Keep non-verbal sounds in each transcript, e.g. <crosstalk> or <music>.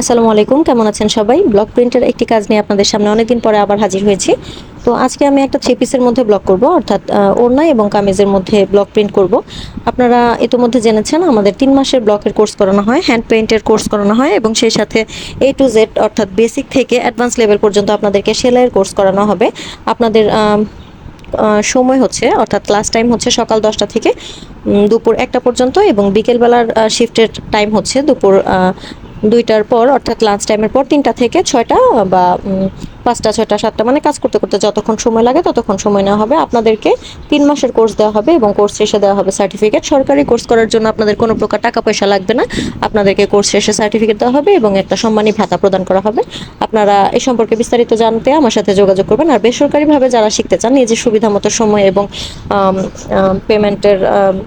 আসসালামু আলাইকুম, কেমন আছেন সবাই? ব্লক প্রিন্টের একটি কাজ নিয়ে আপনাদের সামনে অনেকদিন পরে আবার হাজির হয়েছি। তো আজকে আমি একটা থ্রি পিসের মধ্যে ব্লক করব, অর্থাৎ ওড়না এবং কামিজের মধ্যে ব্লক প্রিন্ট করব। আপনারা ইতোমধ্যে জেনেছেন, আমাদের তিন মাসের ব্লকের কোর্স করানো হয় হ্যান্ড পেইন্টের কোর্স করানো হয় এবং সেই সাথে এ টু জেড অর্থাৎ বেসিক থেকে অ্যাডভান্স লেভেল পর্যন্ত আপনাদেরকে সেলাইয়ের কোর্স করানো হবে। আপনাদের সময় হচ্ছে, অর্থাৎ ক্লাস টাইম হচ্ছে সকাল দশটা থেকে দুপুর একটা পর্যন্ত এবং বিকেলবেলার শিফটের টাইম হচ্ছে দুপুর দুইটার পর অর্থাৎ লাঞ্চ টাইমের পর তিনটা থেকে ছয়টা বা পাঁচটা, ছয়টা, সাতটা মানে কাজ করতে করতে যতক্ষণ সময় লাগে ততক্ষণ সময় নেওয়া হবে। আপনাদেরকে তিন মাসের কোর্স দেওয়া হবে এবং কোর্স শেষে দেওয়া হবে সার্টিফিকেট সরকারি কোর্স করার জন্য আপনাদের কোনো প্রকার টাকা পয়সা লাগবে না। আপনাদেরকে কোর্স শেষে সার্টিফিকেট দেওয়া হবে এবং একটা সম্মানী ভাতা প্রদান করা হবে। আপনারা এই সম্পর্কে বিস্তারিত জানতে আমার সাথে যোগাযোগ করবেন। আর বেসরকারিভাবে যারা শিখতে চান, নিজের সুবিধা মতো সময় এবং পেমেন্টের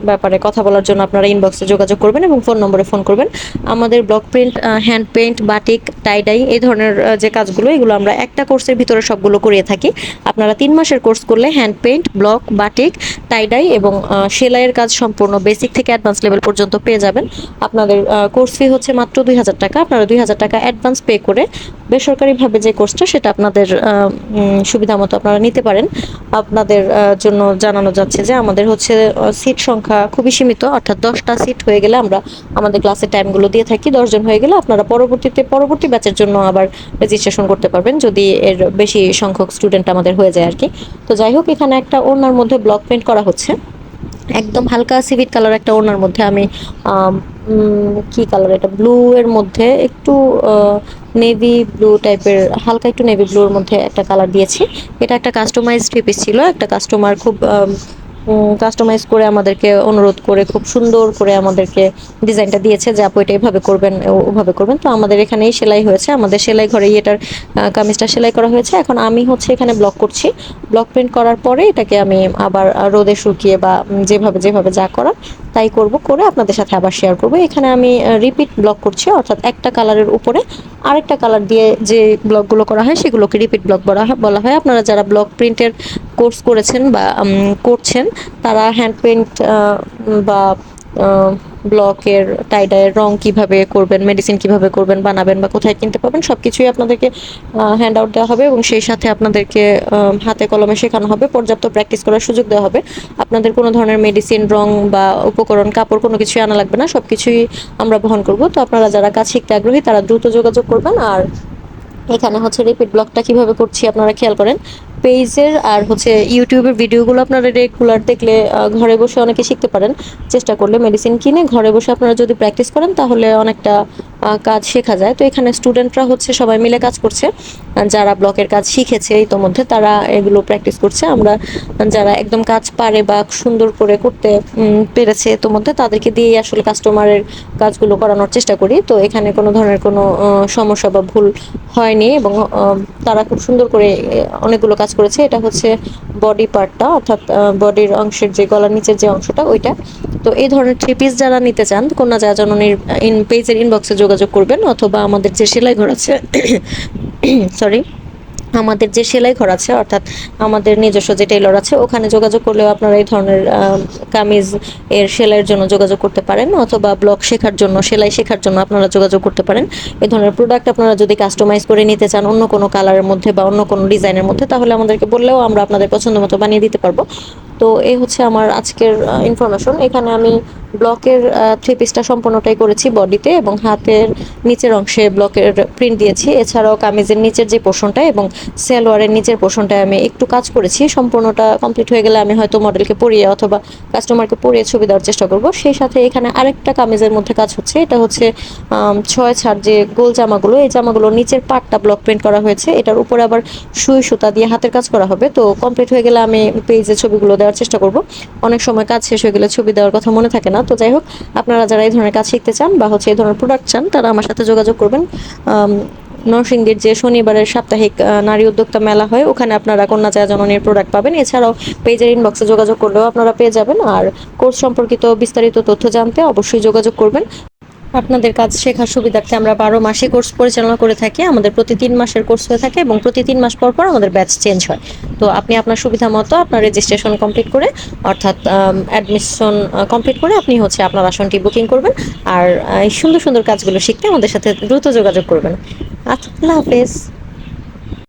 ব্যাপারে কথা বলার জন্য আপনারা ইনবক্সে যোগাযোগ করবেন এবং ফোন নম্বরে ফোন করবেন। আমাদের block print hand paint batik tie dye এই ধরনের যে কাজগুলো, এগুলো আমরা একটা কোর্সের ভিতরে সবগুলো করিয়ে থাকি। আপনারা তিন মাসের কোর্স করলে hand paint, block, batik, tie dye এবং সেলাইয়ের কাজ সম্পূর্ণ বেসিক থেকে অ্যাডভান্স লেভেল পর্যন্ত পেয়ে যাবেন। আপনাদের কোর্স ফি হচ্ছে মাত্র দুই হাজার টাকা। আপনারা দুই হাজার টাকা অ্যাডভান্স পে করে বেসরকারিভাবে যে কোর্সটা সেটা আপনাদের সুবিধা মতো আপনারা নিতে পারেন। আপনাদের জন্য জানানো যাচ্ছে যে আমাদের হচ্ছে সিট সংখ্যা খুবই সীমিত, অর্থাৎ দশটা সিট হয়ে গেলে আমরা আমাদের ক্লাসের টাইমগুলো দিয়ে থাকি। দশজন হয়ে গেলে আপনারা পরবর্তীতে, পরবর্তী ব্যাচের জন্য আবার রেজিস্ট্রেশন করতে পারবেন। যদি এর বেশি সংখ্যক স্টুডেন্ট আমাদের হয়ে যায় আর কি তো যাই হোক, এখানে একটা ওনার মধ্যে ব্লক প্রিন্ট করা হচ্ছে। একদম হালকা সিভিট কালার একটা ওনার মধ্যে আমি কি কালার এটা? ব্লু এর মধ্যে একটু নেভি ব্লু টাইপের হালকা একটু নেভি ব্লুর মধ্যে একটা কালার দিয়েছি। এটা একটা কাস্টমাইজড পিস ছিল, একটা কাস্টমার খুব কাস্টমাইজ করে আমাদেরকে অনুরোধ করে, খুব সুন্দর করে আমাদেরকে ডিজাইনটা দিয়েছে যে, আপু, এটা এভাবে করবেন ওভাবে করবেন। তো আমাদের এখানেই সেলাই হয়েছে। আমাদের সেলাই ঘরে এটার কামিজটা সেলাই করা হয়েছে। এখন আমি হচ্ছে এখানে ব্লক করছি। ব্লক প্রিন্ট করার পরে এটাকে আমি আবার রোদে শুকিয়ে বা যেভাবে যেভাবে যা করার তাই করব, করে আপনাদের সাথে আবার শেয়ার করব। এখানে আমি রিপিট ব্লক করছি, অর্থাৎ একটা কালারের উপরে আরেকটা কালার দিয়ে যে ব্লকগুলো করা হয়, সেগুলোকে রিপিট ব্লক বলা হয় আপনারা যারা ব্লক প্রিন্টের কোর্স করেছেন বা করছেন, তারা হ্যান্ড পেন্ট বা ব্লকের টাইডায়ের রং কীভাবে করবেন মেডিসিন কীভাবে করবেন, বানাবেন বা কোথায় কিনতে পাবেন সব কিছুই আপনাদেরকে হ্যান্ড আউট দেওয়া হবে এবং সেই সাথে আপনাদেরকে হাতে কলমে শেখানো হবে, পর্যাপ্ত প্র্যাকটিস করার সুযোগ দেওয়া হবে। আপনাদের কোনো ধরনের মেডিসিন রং বা উপকরণ, কাপড় কোনো কিছুই আনা লাগবে না সব কিছুই আমরা বহন করব। তো আপনারা যারা কাজ শিখতে আগ্রহী, তারা দ্রুত যোগাযোগ করবেন। আর এখানে হচ্ছে রিপিট ব্লকটা কীভাবে করছি আপনারা খেয়াল করেন। পেজের আর হচ্ছে ইউটিউবের ভিডিওগুলো আপনারা রেগুলার দেখলে ঘরে বসে অনেকে শিখতে পারেন। চেষ্টা করলে মেডিসিন কিনে ঘরে বসে আপনারা যদি প্র্যাকটিস করেন, তাহলে অনেকটা কাজ শেখা যায়। তো এখানে স্টুডেন্টরা হচ্ছে সবাই মিলে কাজ করছে। যারা ব্লকের কাজ শিখেছে ইতোমধ্যে, তারা এগুলো প্র্যাকটিস করছে। আমরা যারা একদম কাজ পারে বা সুন্দর করে করতে পেরেছে ইতোমধ্যে, তাদেরকে দিয়েই আসলে কাস্টমারের কাজগুলো করানোর চেষ্টা করি। তো এখানে কোনো ধরনের কোনো সমস্যা বা ভুল হয়নি এবং তারা খুব সুন্দর করে অনেকগুলো কাজ করেছে, এটা হচ্ছে বডি পার্টটা অর্থাৎ বডির অংশের যে গলার নিচের যে অংশটা, ওইটা। তো এই ধরনের থ্রি পিস যারা নিতে চান, কন্যা যা জননীর ইন পেজের ইনবক্সে যোগাযোগ করবেন, অথবা আমাদের যে সেলাই ঘর আছে <coughs> সরি আমাদের যে সেলাই ঘর আছে, অর্থাৎ আমাদের নিজস্ব যে টেলর আছে, ওখানে যোগাযোগ করলেও আপনারা এই ধরনের কামিজ এর সেলাইয়ের জন্য যোগাযোগ করতে পারেন, অথবা ব্লক শেখার জন্য, সেলাই শেখার জন্য আপনারা যোগাযোগ করতে পারেন। এ ধরনের প্রোডাক্ট আপনারা যদি কাস্টমাইজ করে নিতে চান অন্য কোনো কালারের মধ্যে বা অন্য কোনো ডিজাইনের মধ্যে, তাহলে আমাদেরকে বললেও আমরা আপনাদের পছন্দ মতো বানিয়ে দিতে পারব। তো এই হচ্ছে আমার আজকের ইনফরমেশন এখানে আমি ব্লকের থ্রি পিসটা সম্পূর্ণটাই করেছি বডিতে এবং হাতের নিচের অংশে ব্লকের প্রিন্ট দিয়েছি। এছাড়াও কামিজের নিচের যে পোর্শনটা এবং সেলোয়ারের নিচের পোর্শনটায় আমি একটু কাজ করেছি। সম্পূর্ণটা কমপ্লিট হয়ে গেলে আমি হয়তো মডেলকে পরিয়ে অথবা কাস্টমারকে পরিয়ে ছবি দেওয়ার চেষ্টা করব। সেই সাথে এখানে আরেকটা কামিজের মধ্যে কাজ হচ্ছে। এটা হচ্ছে ছয় ছাড় যে গোল জামাগুলো, এই জামাগুলোর নিচের পাটটা ব্লক প্রিন্ট করা হয়েছে। এটার উপরে আবার সুই সুতা দিয়ে হাতের কাজ করা হবে। তো কমপ্লিট হয়ে গেলে আমি পেজে ছবিগুলো দেওয়ার চেষ্টা করব। অনেক সময় কাজ শেষ হয়ে গেলে ছবি দেওয়ার কথা মনে থাকে না। তো যাই হোক, আপনারা যারা এই ধরনের কাজ শিখতে চান বা হচ্ছে এই ধরনের প্রোডাক্ট চান, তারা আমার সাথে যোগাযোগ করবেন। নরসিংদীর যে শনিবারের সাপ্তাহিক নারী উদ্যোক্তা মেলা হয়, ওখানে আপনারা কন্যা চা জননীর প্রোডাক্ট পাবেন। এছাড়াও পেজের ইনবক্সে যোগাযোগ করলেও আপনারা পেয়ে যাবেন। আর কোর্স সম্পর্কিত বিস্তারিত তথ্য জানতে অবশ্যই যোগাযোগ করবেন। আপনাদের কাজ শেখার সুবিধার্থে আমরা বারো মাসে কোর্স পরিচালনা করে থাকি। আমাদের প্রতি তিন মাসের কোর্স হয়ে থাকে এবং প্রতি তিন মাস পর পর আমাদের ব্যাচ চেঞ্জ হয়। তো আপনি আপনার সুবিধা মতো আপনার রেজিস্ট্রেশন কমপ্লিট করে, অর্থাৎ অ্যাডমিশন কমপ্লিট করে আপনি হচ্ছে আপনার আসনটি বুকিং করবেন। আর এই সুন্দর সুন্দর কাজগুলো শিখতে আমাদের সাথে দ্রুত যোগাযোগ করবেন। আচ্ছা আল্লাহ হাফেজ।